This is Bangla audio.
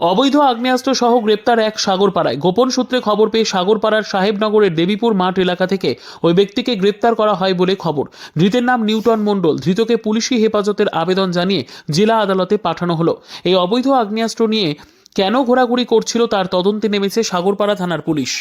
অবৈধ আগ্নেয়াস্ত্র সহ গ্রেপ্তার এক সাগরপাড়ায়। গোপন সূত্রে খবর পেয়ে সাগরপাড়ার সাহেবনগরের দেবীপুর মাঠ এলাকা থেকে ওই ব্যক্তিকে গ্রেপ্তার করা হয় বলে খবর। ধৃতের নাম নিউটন মণ্ডল। ধৃতকে পুলিশি হেফাজতের আবেদন জানিয়ে জেলা আদালতে পাঠানো হলো। এই অবৈধ আগ্নেয়াস্ত্র নিয়ে কেন ঘোরাঘুরি করছিল তার তদন্তে নেমেছে সাগরপাড়া থানার পুলিশ।